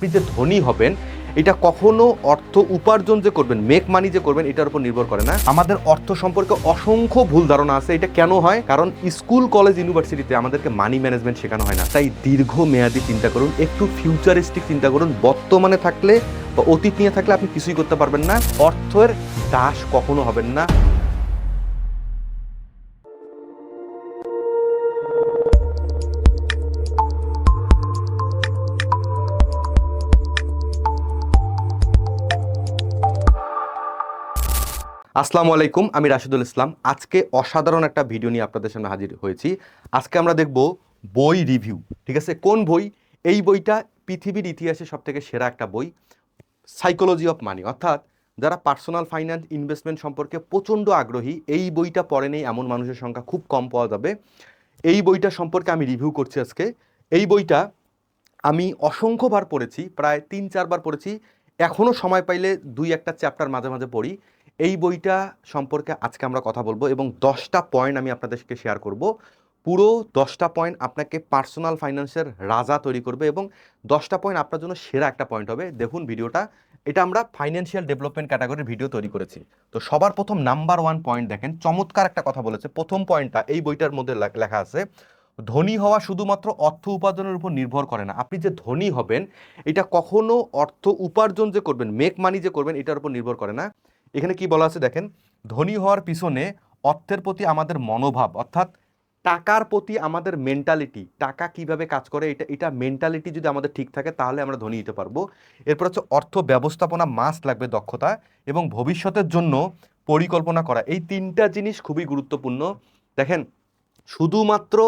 আপনি যে ধনী হবেন, এটা কখনো অর্থ উপার্জন যে করবেন মেক মানি যে করবেন, এটার উপর নির্ভর করে না। আমাদের অর্থ সম্পর্কে অসংখ্য ভুল ধারণা আছে, এটা কেন হয়? কারণ স্কুল, কলেজ, ইউনিভার্সিটিতে আমাদেরকে মানি ম্যানেজমেন্ট শেখানো হয় না। তাই দীর্ঘ মেয়াদি চিন্তা করুন, একটু ফিউচারিস্টিক চিন্তা করুন, বর্তমানে থাকলে বা অতীত নিয়ে থাকলে আপনি কিছুই করতে পারবেন না। অর্থের দাস কখনো হবেন না। আসসালামু আলাইকুম, আমি রাশিদুল ইসলাম। আজকে অসাধারণ একটা ভিডিও নিয়ে আপনাদের সামনে হাজির হয়েছি। আজকে আমরা দেখব বই রিভিউ, ঠিক আছে? কোন বই? এই বইটা পৃথিবীর ইতিহাসে সবথেকে সেরা একটা বই। সাইকোলজি অফ মানি অর্থাৎ যারা পার্সোনাল ফাইন্যান্স ইনভেস্টমেন্ট সম্পর্কে প্রচণ্ড আগ্রহী, এই বইটা পড়ে নেই এমন মানুষের সংখ্যা খুব কম পাওয়া যাবে। এই বইটা সম্পর্কে আমি রিভিউ করছি আজকে। এই বইটা আমি অসংখ্যবার পড়েছি, প্রায় তিন চারবার পড়েছি। এখনও সময় পাইলে দুই একটা চ্যাপ্টার মাঝে মাঝে পড়ি। এই বইটা সম্পর্কে আজকে আমরা কথা বলব এবং দশটা পয়েন্ট আমি আপনাদেরকে শেয়ার করব। পুরো দশটা পয়েন্ট আপনাকে পার্সোনাল ফাইন্যান্সের রাজা তৈরি করবে এবং দশটা পয়েন্ট আপনার জন্য সেরা একটা পয়েন্ট হবে। দেখুন ভিডিওটা। এটা আমরা ফাইন্যান্সিয়াল ডেভেলপমেন্ট ক্যাটাগরির ভিডিও তৈরি করেছি। তো সবার প্রথম নাম্বার ওয়ান পয়েন্ট দেখেন। চমৎকার একটা কথা বলেছে। প্রথম পয়েন্টটা এই বইটার মধ্যে লেখা আছে, ধনী হওয়া শুধুমাত্র অর্থ উপার্জনের উপর নির্ভর করে না। আপনি যে ধনী হবেন, এটা কখনো অর্থ উপার্জন যে করবেন মেক মানি যে করবেন, এটার উপর নির্ভর করে না। এখানে কি বলা আছে দেখেন? ধনী হওয়ার পিছনে অর্থের প্রতি আমাদের মনোভাব, অর্থাৎ টাকার প্রতি আমাদের মেন্টালিটি টাকা কীভাবে কাজ করে, এটা এটা মেন্টালিটি যদি আমাদের ঠিক থাকে, তাহলে আমরা ধনী হতে পারব। এরপর হচ্ছে অর্থ ব্যবস্থাপনা মাস্ট লাগবে দক্ষতা এবং ভবিষ্যতের জন্য পরিকল্পনা করা। এই তিনটা জিনিস খুবই গুরুত্বপূর্ণ। দেখেন, শুধুমাত্র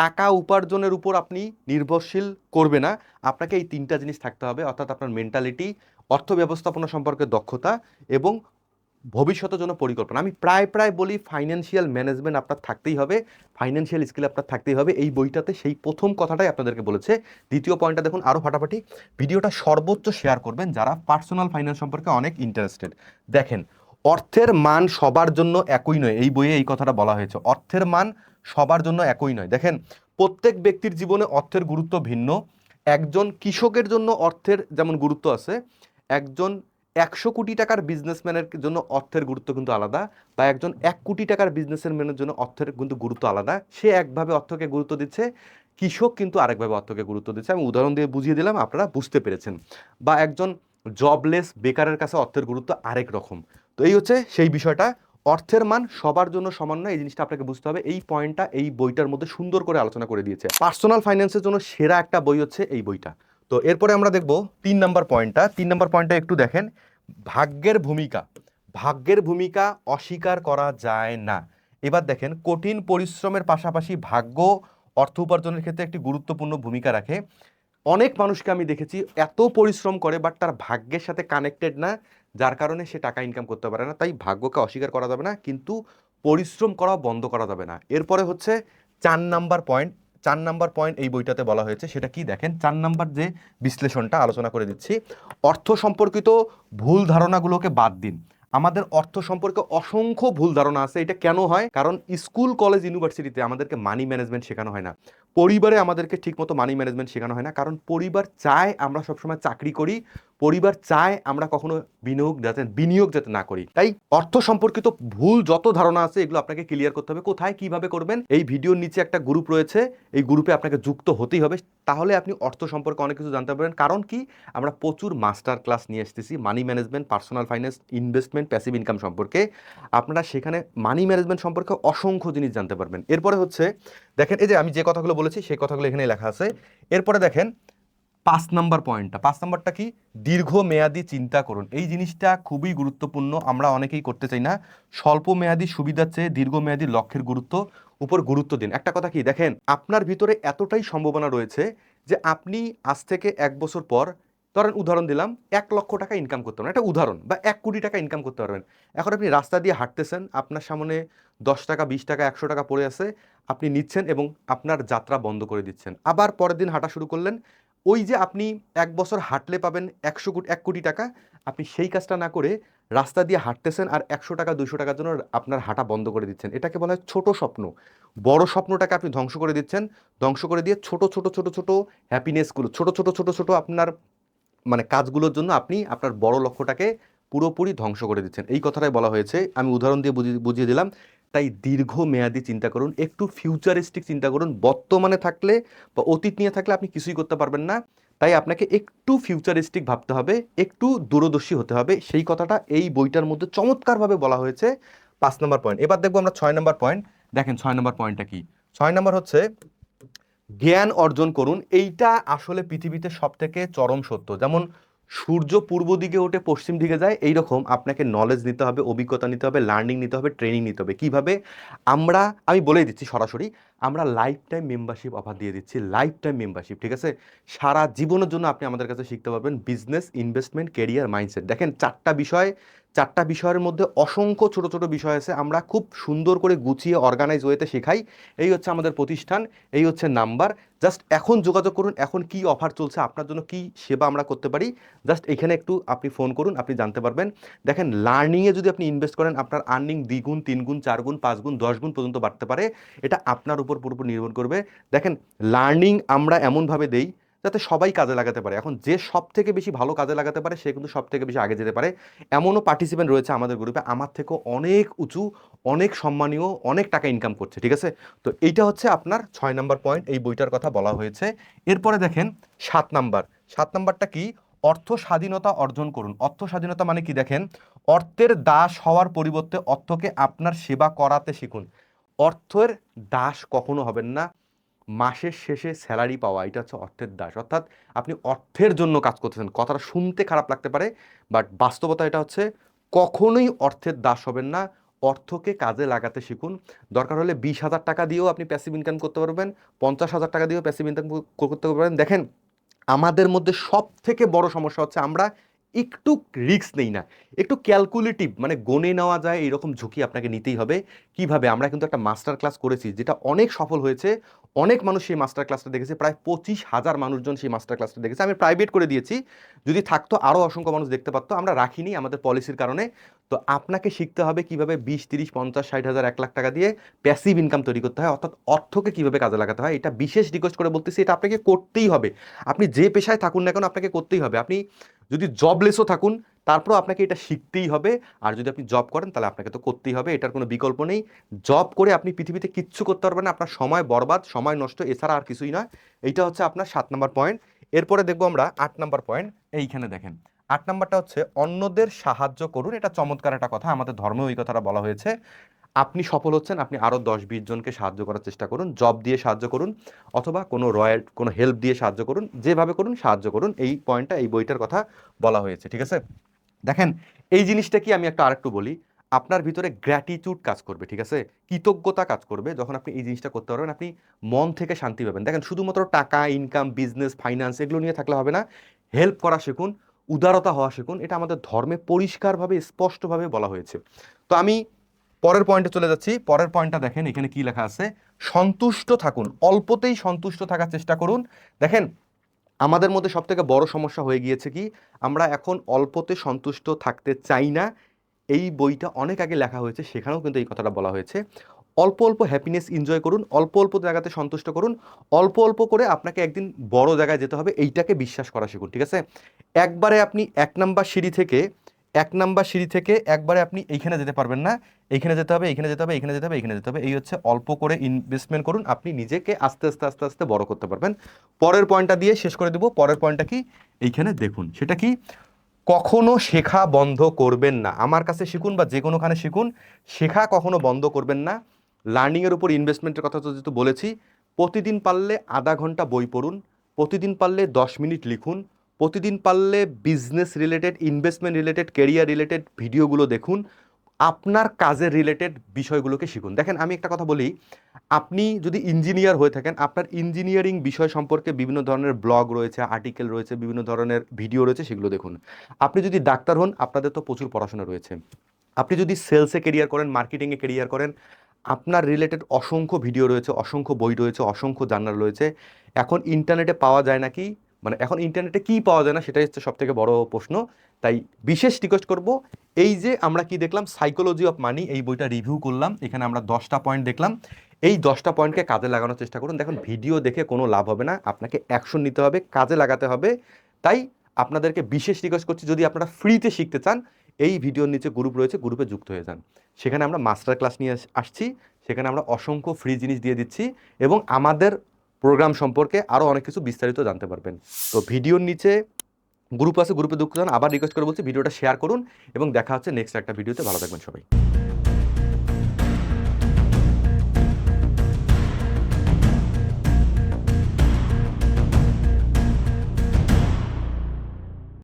টাকা উপার্জনের উপর আপনি নির্ভরশীল করবে না। আপনাকে এই তিনটা জিনিস থাকতে হবে, অর্থাৎ আপনার মেন্টালিটি অর্থ ব্যবস্থাপনা সম্পর্কে দক্ষতা এবং ভবিষ্যতের জন্য পরিকল্পনা। আমি প্রায় প্রায় বলি ফাইন্যান্সিয়াল ম্যানেজমেন্ট আপনার থাকতেই হবে ফাইন্যান্সিয়াল স্কিল আপনার থাকতেই হবে। এই বইটাতে সেই প্রথম কথাটাই আপনাদেরকে বলেছে। দ্বিতীয় পয়েন্টটা দেখুন আরও ফাটাফাটি। ভিডিওটা সর্বোচ্চ শেয়ার করবেন যারা পার্সোনাল ফাইন্যান্স সম্পর্কে অনেক ইন্টারেস্টেড দেখেন অর্থের মান সবার জন্য একই নয়। এই বইয়ে এই কথাটা বলা হয়েছে। অর্থের মান সবার জন্য একই নয়। দেখেন, প্রত্যেক ব্যক্তির জীবনে অর্থের গুরুত্ব ভিন্ন। একজন কৃষকের জন্য অর্থের যেমন গুরুত্ব আছে, একজন একশো কোটি টাকার বিজনেসম্যানের জন্য অর্থের গুরুত্ব কিন্তু আলাদা বা একজন এক কোটি টাকার বিজনেসের ম্যানের জন্য অর্থের কিন্তু গুরুত্ব আলাদা। সে একভাবে অর্থকে গুরুত্ব দিচ্ছে, কৃষক কিন্তু আরেকভাবে অর্থকে গুরুত্ব দিচ্ছে। আমি উদাহরণ দিয়ে বুঝিয়ে দিলাম, আপনারা বুঝতে পেরেছেন। বা একজন জবলেস বেকারের কাছে অর্থের গুরুত্ব আরেক রকম। তো এই হচ্ছে সেই বিষয়টা। অর্থের মান সবার জন্য সমান নয়, এই জিনিসটা আপনাকে বুঝতে হবে। এই পয়েন্টটা এই বইটার মধ্যে সুন্দর করে আলোচনা করে দিয়েছে। পার্সোনাল ফাইন্যান্সের জন্য সেরা একটা বই হচ্ছে এই বইটা। তো এরপরে আমরা দেখব তিন নম্বর পয়েন্টটা। তিন নম্বর পয়েন্টটা একটু দেখেন। ভাগ্যের ভূমিকা। ভাগ্যের ভূমিকা অস্বীকার করা যায় না। এবার দেখেন, কঠিন পরিশ্রমের পাশাপাশি ভাগ্য অর্থ উপার্জনের ক্ষেত্রে একটি গুরুত্বপূর্ণ ভূমিকা রাখে। অনেক মানুষকে আমি দেখেছি এত পরিশ্রম করে বাট তার ভাগ্যের সাথে কানেক্টেড না, যার কারণে সে টাকা ইনকাম করতে পারে না। তাই ভাগ্যকে অস্বীকার করা যাবে না, কিন্তু পরিশ্রম করাও বন্ধ করা যাবে না। এরপরে হচ্ছে চার নাম্বার পয়েন্ট চার নাম্বার পয়েন্ট এই বইটাতে বলা হয়েছে, সেটা কি দেখেন? চার নাম্বার যে বিশ্লেষণটা আলোচনা করে দিচ্ছি, অর্থ সম্পর্কিত ভুল ধারণাগুলোকে বাদ দিন। আমাদের অর্থ সম্পর্কে অসংখ্য ভুল ধারণা আছে, এটা কেন হয়? কারণ স্কুল, কলেজ, ইউনিভার্সিটিতে আমাদেরকে মানি ম্যানেজমেন্ট শেখানো হয় না। পরিবারে আমাদেরকে ঠিকমতো মানি ম্যানেজমেন্ট শেখানো হয় না, কারণ পরিবার চায় আমরা সবসময় চাকরি করি পরিবার চায় আমরা কখনো বিনিয়োগ যাতে বিনিয়োগ যাতে না করি। তাই অর্থ সম্পর্কিত ভুল যত ধারণা আছে, এগুলো আপনাকে ক্লিয়ার করতে হবে। কোথায় কীভাবে করবেন? এই ভিডিওর নিচে একটা গ্রুপ রয়েছে। এই গ্রুপে আপনাকে যুক্ত হতেই হবে। তাহলে আপনি অর্থ সম্পর্কে অনেক কিছু জানতে পারবেন। কারণ কি? আমরা প্রচুর মাস্টার ক্লাস নিয়ে এসেছি money management personal finance investment passive income সম্পর্কে। আপনারা সেখানে মানি ম্যানেজমেন্ট সম্পর্কে অসংখ্য জিনিস জানতে পারবেন। এরপরে হচ্ছে, দেখেন, এই যে আমি যে কথাগুলো বলেছি, সেই কথাগুলো এখানে লেখা আছে। এরপরে দেখেন পাঁচ নাম্বার পয়েন্টটা। পাঁচ নাম্বারটা কি? দীর্ঘ মেয়াদি চিন্তা করুন। এই জিনিসটা খুবই গুরুত্বপূর্ণ, আমরা অনেকেই করতে চাই না। স্বল্প মেয়াদি সুবিধার চেয়ে দীর্ঘমেয়াদী লক্ষ্যের গুরুত্ব উপর গুরুত্ব দিন। একটা কথা কি, দেখেন, আপনার ভিতরে এতটাই সম্ভাবনা রয়েছে যে আপনি আজ থেকে এক বছর পর, ধরেন উদাহরণ দিলাম, এক লক্ষ টাকা ইনকাম করতে পারবেন। একটা উদাহরণ, বা এক কোটি টাকা ইনকাম করতে পারবেন। এখন আপনি রাস্তা দিয়ে হাঁটতেছেন, আপনার সামনে দশ টাকা, বিশ টাকা, একশো টাকা পড়ে আছে, আপনি নিচ্ছেন এবং আপনার যাত্রা বন্ধ করে দিচ্ছেন। আবার পরের দিন হাঁটা শুরু করলেন ওই যে আপনি এক বছর হাঁটলে পাবেন একশো কোটি এক কোটি টাকা, আপনি সেই কাজটা না করে রাস্তা দিয়ে হাঁটতেছেন আর একশো টাকা দুশো টাকার জন্য আপনার হাঁটা বন্ধ করে দিচ্ছেন। এটাকে বলা হয় ছোটো স্বপ্ন। বড় স্বপ্নটাকে আপনি ধ্বংস করে দিচ্ছেন। ধ্বংস করে দিয়ে ছোট ছোট ছোট ছোট হ্যাপিনেসগুলো ছোট ছোট ছোট ছোট আপনার মানে কাজগুলোর জন্য আপনি আপনার বড় লক্ষ্যটাকে পুরোপুরি ধ্বংস করে দিচ্ছেন। এই কথাটাই বলা হয়েছে। আমি উদাহরণ দিয়ে বুঝিয়ে দিলাম। তাই দীর্ঘমেয়াদী চিন্তা করুন, একটু ফিউচারিস্টিক চিন্তা করুন, বর্তমানে থাকলে বা অতীত নিয়ে থাকলে আপনি কিছুই করতে পারবেন না। তাই আপনাকে একটু ফিউচারিস্টিক ভাবতে হবে, একটু দূরদর্শী হতে হবে। সেই কথাটা এই বইটার মধ্যে চমৎকারভাবে বলা হয়েছে। পাঁচ নম্বর পয়েন্ট এবার দেখব আমরা ছয় নম্বর পয়েন্ট দেখেন ছয় নম্বর পয়েন্টটা কি? ছয় নম্বর হচ্ছে, জ্ঞান অর্জন করুন। এইটা আসলে পৃথিবীতে সব থেকে চরম সত্য। যেমন সূর্য পূর্ব দিকে ওঠে পশ্চিম দিকে যায়, এইরকম আপনাকে নলেজ নিতে হবে, অভিজ্ঞতা নিতে হবে লার্নিং নিতে হবে ট্রেনিং নিতে হবে। কীভাবে? আমরা, আমি বলেই দিচ্ছি সরাসরি আমরা লাইফ টাইম মেম্বারশিপ অফার দিয়ে দিচ্ছি লাইফ টাইম মেম্বারশিপ ঠিক আছে? সারা জীবনের জন্য আপনি আমাদের কাছে শিখতে পারবেন বিজনেস ইনভেস্টমেন্ট কেরিয়ার মাইন্ডসেট দেখেন, চারটা বিষয়, চারটা বিষয়ের মধ্যে অসংখ্য ছোট ছোট বিষয় আছে, আমরা খুব সুন্দর করে গুছিয়ে অর্গানাইজ ওয়েতে শেখাই। এই হচ্ছে আমাদের প্রতিষ্ঠান, এই হচ্ছে নাম্বার জাস্ট এখন যোগাযোগ করুন, এখন কি অফার চলছে, আপনার জন্য কি সেবা আমরা করতে পারি জাস্ট এখানে একটু আপনি ফোন করুন, আপনি জানতে পারবেন। দেখেন লার্নিংয়ে যদি আপনি ইনভেস্ট করেন, আপনার আর্নিং দ্বিগুণ, তিনগুণ, চারগুণ, পাঁচগুণ, দশগুণ পর্যন্ত বাড়তে পারে। এটা আপনার উপর পুরোপুরি নির্ভর করবে। দেখেন লার্নিং আমরা এমনভাবে দেই যাতে সবাই কাজে লাগাতে পারে। এখন যে সব থেকে বেশি ভালো কাজে লাগাতে পারে, সে কিন্তু সব থেকে বেশি আগে যেতে পারে। এমনও পার্টিসিপেন্ট রয়েছে আমাদের গ্রুপে আমার থেকেও অনেক উঁচু, অনেক সম্মানীয়, অনেক টাকা ইনকাম করছে, ঠিক আছে? তো এইটা হচ্ছে আপনার ছয় নম্বর পয়েন্ট এই বইটার কথা বলা হয়েছে। এরপরে দেখেন, সাত নাম্বার। সাত নাম্বারটা কি? অর্থ স্বাধীনতা অর্জন করুন। অর্থ স্বাধীনতা মানে কি দেখেন? অর্থের দাস হওয়ার পরিবর্তে অর্থকে আপনার সেবা করাতে শিখুন। অর্থের দাস কখনো হবেন না। মাসের শেষে স্যালারি পাওয়া, এটা হচ্ছে অর্থের দাস। অর্থাৎ আপনি অর্থের জন্য কাজ করতেছেন। কথাটা শুনতে খারাপ লাগতে পারে বাট বাস্তবতা এটা হচ্ছে কখনোই অর্থের দাস হবেন না। অর্থকে কাজে লাগাতে শিখুন। দরকার হলে বিশ হাজার টাকা দিয়েও আপনি প্যাসিভ ইনকাম করতে পারবেন, পঞ্চাশ হাজার টাকা দিয়েও প্যাসিভ ইনকাম করতে পারবেন। দেখেন, আমাদের মধ্যে সব থেকে বড় সমস্যা হচ্ছে আমরা একটু রিস্ক নেই না। একটু ক্যালকুলেটিভ মানে গণে নেওয়া যায় এরকম ঝুঁকি আপনাকে নিতেই হবে। কীভাবে? আমরা কিন্তু একটা মাস্টার ক্লাস করেছি, যেটা অনেক সফল হয়েছে। অনেক মানুষ সেই মাস্টার ক্লাসটা দেখেছে, প্রায় পঁচিশ হাজার মানুষজন সেই মাস্টার ক্লাসটা দেখেছে। আমি প্রাইভেট করে দিয়েছি। যদি থাকতো আরও অসংখ্য মানুষ দেখতে পারতো। আমরা রাখিনি আমাদের পলিসির কারণে। তো আপনাকে শিখতে হবে কীভাবে বিশ, তিরিশ, পঞ্চাশ, ষাট হাজার, এক লাখ টাকা দিয়ে প্যাসিভ ইনকাম তৈরি করতে হয়। অর্থাৎ অর্থকে কীভাবে কাজে লাগাতে হয়, এটা বিশেষ রিকোয়েস্ট করে বলতেছি, এটা আপনাকে করতেই হবে। আপনি যে পেশায় থাকুন না কেন, আপনাকে করতেই হবে। আপনি যদি জবলেসও থাকুন, তারপরও আপনাকে এটা শিখতেই হবে। আর যদি আপনি জব করেন, তাহলে আপনাকে তো করতেই হবে, এটার কোনো বিকল্প নেই। জব করে আপনি পৃথিবীতে কিচ্ছু করতে পারবেন না, আপনার সময় বরবাদ, সময় নষ্ট, এছাড়া আর কিছুই নয়। এইটা হচ্ছে আপনার সাত নম্বর পয়েন্ট এরপরে দেখব আমরা আট নম্বর পয়েন্ট এইখানে দেখেন। আট নম্বরটা হচ্ছে অন্যদের সাহায্য করুন, এটা চমৎকার একটা কথা, আমাদের ধর্মেও এই কথাটা বলা হয়েছে। আপনি সফল হচ্ছেন, আপনি আরও দশ বিশ জনকে সাহায্য করার চেষ্টা করুন জব দিয়ে সাহায্য করুন, অথবা কোনো রয়্যাল কোনো হেল্প দিয়ে সাহায্য করুন, যেভাবে করুন সাহায্য করুন। এই পয়েন্টটা এই বইটার কথা বলা হয়েছে, ঠিক আছে? দেখেন, এই জিনিসটা কি আমি একটা আরেকটু বলি? আপনার ভিতরে গ্র্যাটিটিউড কাজ করবে, ঠিক আছে? কৃতজ্ঞতা কাজ করবে, যখন আপনি এই জিনিসটা করতে পারবেন, আপনি মন থেকে শান্তি পাবেন। দেখেন, শুধুমাত্র টাকা ইনকাম বিজনেস ফাইন্যান্স এগুলো নিয়ে থাকলে হবে না। হেল্প করা শিখুন, উদারতা হওয়া শিখুন, এটা আমাদের ধর্মে পরিষ্কারভাবে, স্পষ্টভাবে বলা হয়েছে। তো আমি পরের পয়েন্টে চলে যাচ্ছি। পরের পয়েন্টটা দেখেন, এখানে কি লেখা আছে? সন্তুষ্ট থাকুন। অল্পতেই সন্তুষ্ট থাকার চেষ্টা করুন। দেখেন, আমাদের মধ্যে সব থেকে বড় সমস্যা হয়ে গিয়েছে কি? আমরা এখন অল্পতে সন্তুষ্ট থাকতে চাই না। এই বইটা অনেক আগে লেখা হয়েছে, সেখানেও কিন্তু এই কথাটা বলা হয়েছে। অল্প অল্প হ্যাপিনেস এনজয় করুন, অল্প অল্প জায়গাতে সন্তুষ্ট করুন, অল্প অল্প করে আপনাকে একদিন বড় জায়গায় যেতে হবে, এইটাকে বিশ্বাস করা শিখুন, ঠিক আছে? একবারে আপনি এক নাম্বার সিঁড়ি থেকে এক নাম্বার সিঁড়ি থেকে একবারে আপনি এইখানে যেতে পারবেন না। এইখানে যেতে হবে, এইখানে যেতে হবে, এইখানে যেতে হবে, এইখানে যেতে হবে। এই হচ্ছে অল্প করে ইনভেস্টমেন্ট করুন। আপনি নিজেকে আস্তে আস্তে আস্তে আস্তে বড় করতে পারবেন। পরের পয়েন্টটা দিয়ে শেষ করে দেবো। পরের পয়েন্টটা কি? এইখানে দেখুন। সেটা কি? কখনো শেখা বন্ধ করবেন না। আমার কাছে শিখুন বা যে কোনোখানে শিখুন, শেখা কখনো বন্ধ করবেন না। লার্নিংয়ের উপর ইনভেস্টমেন্টের কথা তো যেহেতু বলেছি, প্রতিদিন পারলে আধা ঘণ্টা বই পড়ুন, প্রতিদিন পারলে দশ মিনিট লিখুন প্রতিদিন পারলে business related investment related career related ভিডিওগুলো দেখুন। আপনার কাজের রিলেটেড বিষয়গুলোকে শিখুন। দেখেন, আমি একটা কথা বলি, আপনি যদি ইঞ্জিনিয়ার হয়ে থাকেন, আপনার ইঞ্জিনিয়ারিং বিষয় সম্পর্কে বিভিন্ন ধরনের ব্লগ রয়েছে আর্টিকেল রয়েছে, বিভিন্ন ধরনের ভিডিও রয়েছে, সেগুলো দেখুন। আপনি যদি ডাক্তার হন, আপনাদের তো প্রচুর পড়াশোনা রয়েছে। আপনি যদি সেলসে কেরিয়ার করেন মার্কেটিংয়ে কেরিয়ার করেন, আপনার রিলেটেড অসংখ্য ভিডিও রয়েছে, অসংখ্য বই রয়েছে, অসংখ্য জার্নাল রয়েছে। এখন ইন্টারনেটে পাওয়া যায় নাকি? মানে এখন ইন্টারনেটে কি পাওয়া যায় না সেটাই হচ্ছে সব থেকে বড় প্রশ্ন। তাই বিশেষ রিকোয়েস্ট করব, এই যে আমরা কি দেখলাম সাইকোলজি অফ মানি এই বইটা রিভিউ করলাম, এখানে আমরা দশটা পয়েন্ট দেখলাম। এই দশটা পয়েন্টকে কাজে লাগানোর চেষ্টা করুন। দেখুন ভিডিও দেখে কোনো লাভ হবে না, আপনাকে অ্যাকশন নিতে হবে, কাজে লাগাতে হবে। তাই আপনাদেরকে বিশেষ রিকোয়েস্ট করছি, যদি আপনারা ফ্রিতে শিখতে চান, এই ভিডিওর নিচে গ্রুপ রয়েছে গ্রুপে যুক্ত হয়ে যান। সেখানে আমরা মাস্টার ক্লাস নিয়ে আসছি, সেখানে আমরা অসংখ্য ফ্রি জিনিস দিয়ে দিচ্ছি এবং আমাদের প্রোগ্রাম সম্পর্কে আরও অনেক কিছু বিস্তারিত জানতে পারবেন। তো ভিডিওর নিচে গ্রুপ আছে গ্রুপে দুঃখ আবার রিকোয়েস্ট করে বলছি, ভিডিওটা শেয়ার করুন এবং দেখা হচ্ছে নেক্সট একটা ভিডিওতে। ভালো থাকবেন সবাই।